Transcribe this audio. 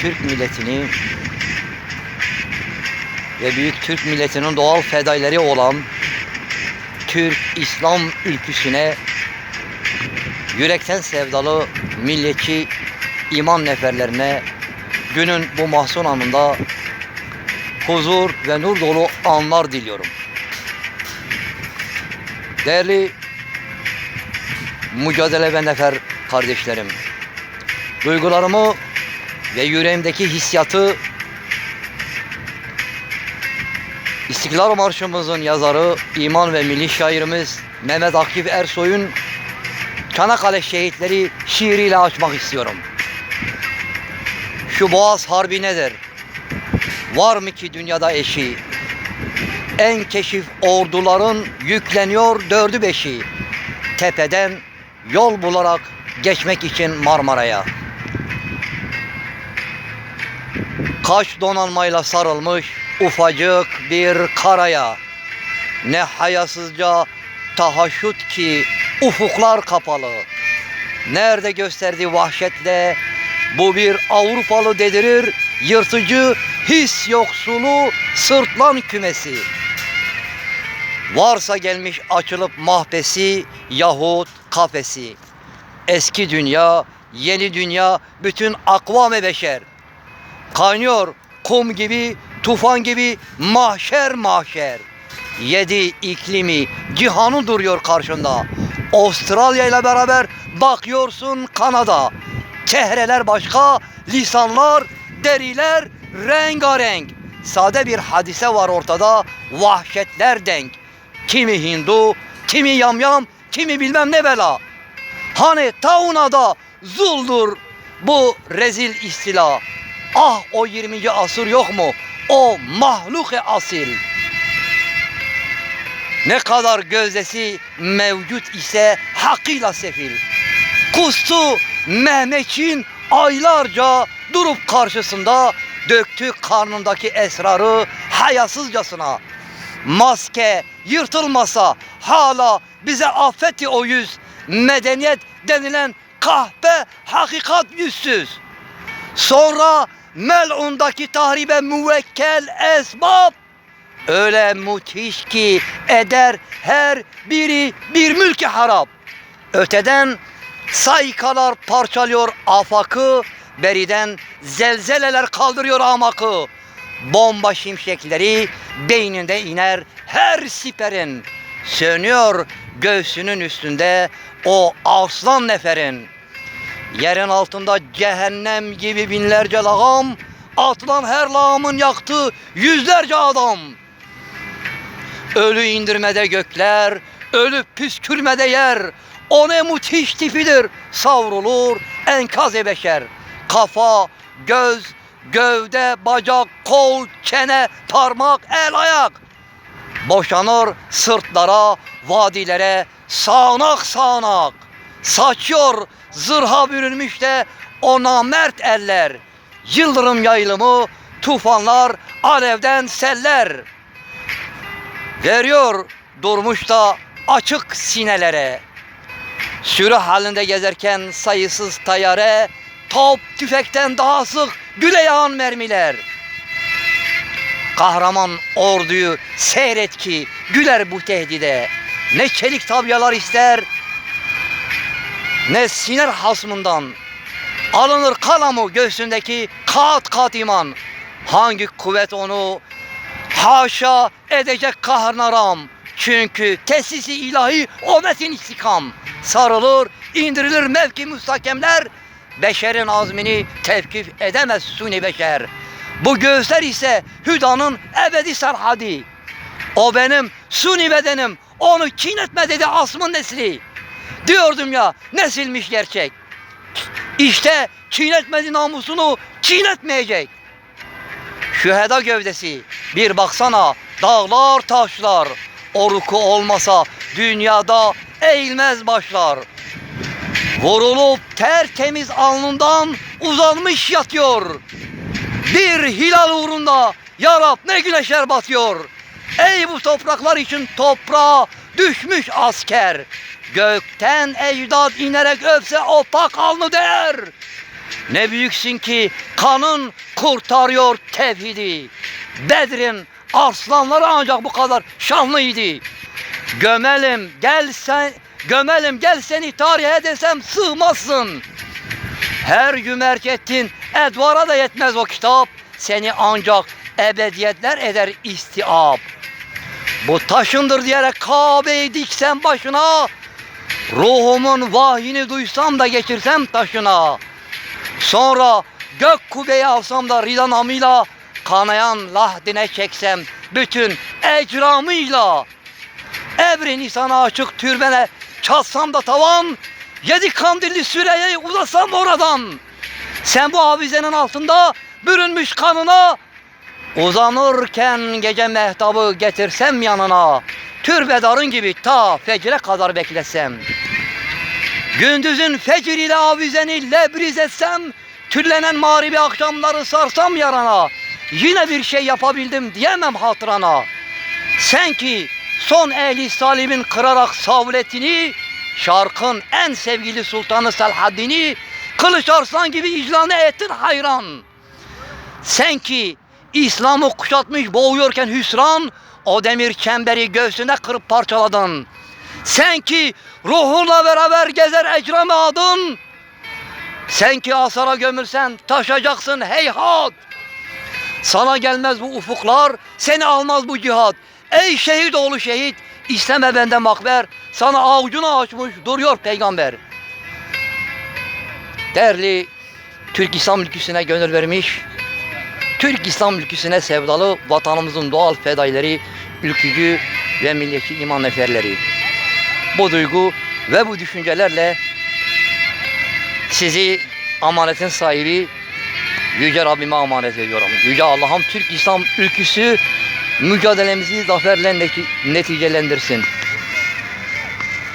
Türk milletini ve büyük Türk milletinin doğal fedaileri olan Türk İslam ülküsüne yürekten sevdalı milliyetçi iman neferlerine günün bu mahzun anında huzur ve nur dolu anlar diliyorum. Değerli mücadele ve nefer kardeşlerim, duygularımı ve yüreğimdeki hissiyatı İstiklal Marşımızın yazarı, iman ve milli şairimiz Mehmet Akif Ersoy'un Çanakkale Şehitleri şiiriyle açmak istiyorum. Şu Boğaz Harbi nedir? Var mı ki dünyada eşi? En keşif orduların yükleniyor dördü beşi. Tepeden yol bularak geçmek için Marmara'ya. Kaş donanmayla sarılmış ufacık bir karaya. Ne hayasızca tahaşüt ki ufuklar kapalı. Nerede gösterdiği vahşetle bu bir Avrupalı dedirir yırtıcı his yoksulu sırtlan kümesi. Varsa gelmiş açılıp mahbesi yahut kafesi. Eski dünya, yeni dünya, bütün akvam-ı beşer. Kaynıyor kum gibi, tufan gibi mahşer mahşer. Yedi iklimi, cihanı duruyor karşında. Avustralya ile beraber bakıyorsun Kanada. Çehreler başka, lisanlar, deriler rengarenk. Sade bir hadise var ortada, vahşetler denk. Kimi Hindu, kimi yamyam, kimi bilmem ne bela. Hani taunada zuldur bu rezil istila. Ah o 20. asır yok mu? O mahluk-i asil. Ne kadar gözdesi mevcut ise hakkıyla sefil. Kustu Mehmetçin aylarca durup karşısında döktü karnındaki esrarı hayasızcasına. Maske yırtılmasa hala bize affetti o yüz. Medeniyet denilen kahpe hakikat yüzsüz. Sonra melundaki tahribe müvekkel esbab öyle müthiş ki eder her biri bir mülki harap. Öteden saykalar parçalıyor afakı, beriden zelzeleler kaldırıyor amakı. Bomba şimşekleri beyninde iner her siperin. Sönüyor göğsünün üstünde o aslan neferin. Yerin altında cehennem gibi binlerce lağım, atılan her lağımın yaktığı yüzlerce adam. Ölü indirmede gökler, ölüp püskürmede yer. O ne müthiş tipidir, savrulur enkaz-ı beşer. Kafa, göz, gövde, bacak, kol, çene, parmak, el, ayak. Boşanır sırtlara, vadilere, sağanak sağanak. Saçıyor zırha bürünmüş de o namert eller. Yıldırım yayılımı, tufanlar, alevden seller. Veriyor durmuş da açık sinelere. Sürü halinde gezerken sayısız tayare, top tüfekten daha sık güle yağan mermiler. Kahraman orduyu seyret ki güler bu tehdide. Ne çelik tabyalar ister, ne siner hasmından. Alınır kalamı göğsündeki kat kat iman. Hangi kuvvet onu haşa edecek kahrnaram. Çünkü tesisi ilahi o metin istikam. Sarılır, indirilir mevki müstakemler. Beşerin azmini tevkif edemez suni beşer. Bu göğüsler ise hüdanın ebedi serhadi. O benim suni bedenim. Onu çiğnetme dedi asmın nesli. Diyordum ya nesilmiş gerçek. İşte çiğnetmedi namusunu çiğnetmeyecek. Şüheda gövdesi bir baksana dağlar taşlar. Oruku olmasa dünyada eğilmez başlar. Vurulup tertemiz alnından uzanmış yatıyor. Bir hilal uğrunda ya Rab ne güneşler batıyor. Ey bu topraklar için toprağa düşmüş asker. Gökten ecdad inerek öpse o pak alnı der. Ne büyüksün ki kanın kurtarıyor tevhidi. Bedir'in arslanları ancak bu kadar şanlıydı. Gömelim gel sen, gömelim gel seni tarihe desem sığmazsın. Her gün ettin edvara da yetmez o kitap. Seni ancak ebediyetler eder istiab. Bu taşındır diyerek Kabe'yi diksem başına. Ruhumun vahyini duysam da geçirsem taşına. Sonra gök kubbeyi alsam da rida namıyla kanayan lahdine çeksem bütün ecramıyla. Ebri Nisan'a açık türbene çalsam da tavan yedi kandilli süreye uzasam oradan. Sen bu avizenin altında bürünmüş kanına uzanırken gece mehtabı getirsem yanına türbedarın gibi ta fecre kadar beklesem. Gündüzün fecr ile avizeni lebriz etsem, tüllenen mağribi akşamları sarsam yarana, yine bir şey yapabildim diyemem hatırana. Sen ki son ehli salimin kırarak savletini, şarkın en sevgili sultanı Selhaddin'i, kılıç arslan gibi icranı ettin hayran. Sen ki İslam'ı kuşatmış boğuyorken hüsran, o demir çemberi göğsüne kırıp parçaladın. Sen ki ruhunla beraber gezer ecrame adın. Sen ki asara gömülsen taşacaksın heyhat. Sana gelmez bu ufuklar, seni almaz bu cihat. Ey şehit oğlu şehit, isteme benden makber. Sana avucunu açmış duruyor peygamber. Değerli Türk İslam ülküsüne gönül vermiş, Türk İslam ülküsüne sevdalı vatanımızın doğal fedaileri, ülkücü ve milliyetçi iman neferleri. Bu duygu ve bu düşüncelerle sizi amanetin sahibi Yüce Rabbime emanet ediyorum. Yüce Allah'ım Türk İslam ülküsü mücadelemizi zaferle neti- neticelendirsin.